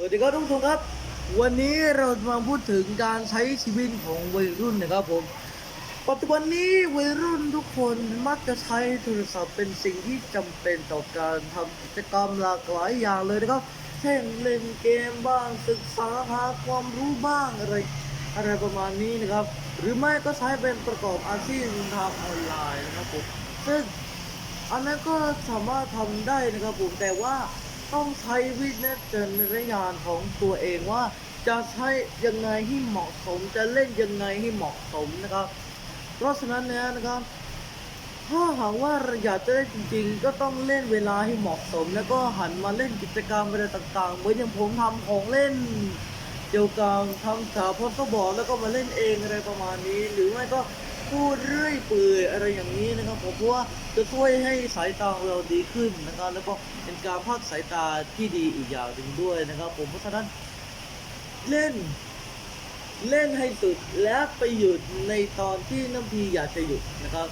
สวัสดีครับทุกผู้ชมครับ วันนี้เราจะมาพูดถึงการใช้ชีวิตของวัยรุ่นนะครับผม ปัจจุบันนี้วัยรุ่นทุกคนมักจะใช้โทรศัพท์เป็นสิ่งที่จำเป็นต่อการทำกิจกรรมหลากหลายอย่างเลยนะครับ เช่นเล่นเกมบ้างศึกษาหาความรู้บ้างอะไรอะไรประมาณนี้นะครับ หรือไม่ก็ใช้เป็นประกอบอาชีพทางออนไลน์นะครับผมซึ่งอันนั้นก็สามารถทำได้นะครับผมแต่ว่า ต้องใช้วิจารณญาณของตัวเองว่า จะใช้ยังไงให้เหมาะสม จะเล่นยังไงให้เหมาะสมนะครับ เพราะฉะนั้นเนี่ยนะครับ ถ้าหากว่าอยากจะเล่นจริง ๆ ก็ต้องเล่นเวลาให้เหมาะสม แล้วก็หันมาเล่นกิจกรรมอะไรต่างๆเหมือนอย่างผมทำของเล่นเกี่ยวกับทำสาวพอก็บอกแล้วก็มาเล่นเองอะไรประมาณนี้ หรือไม่ก็ พูดเรื่อยเปื่อยอะไรอย่างนี้นะครับผมเพราะว่าจะช่วยให้สายตาของเราดีขึ้นนะครับแล้วก็เป็นการพักสายตาที่ดีอีกอย่างหนึ่งด้วยนะครับ ผมเพราะฉะนั้นเล่น เล่นให้สุดและไปหยุดในตอนที่น้ำพีอยากจะหยุดนะครับ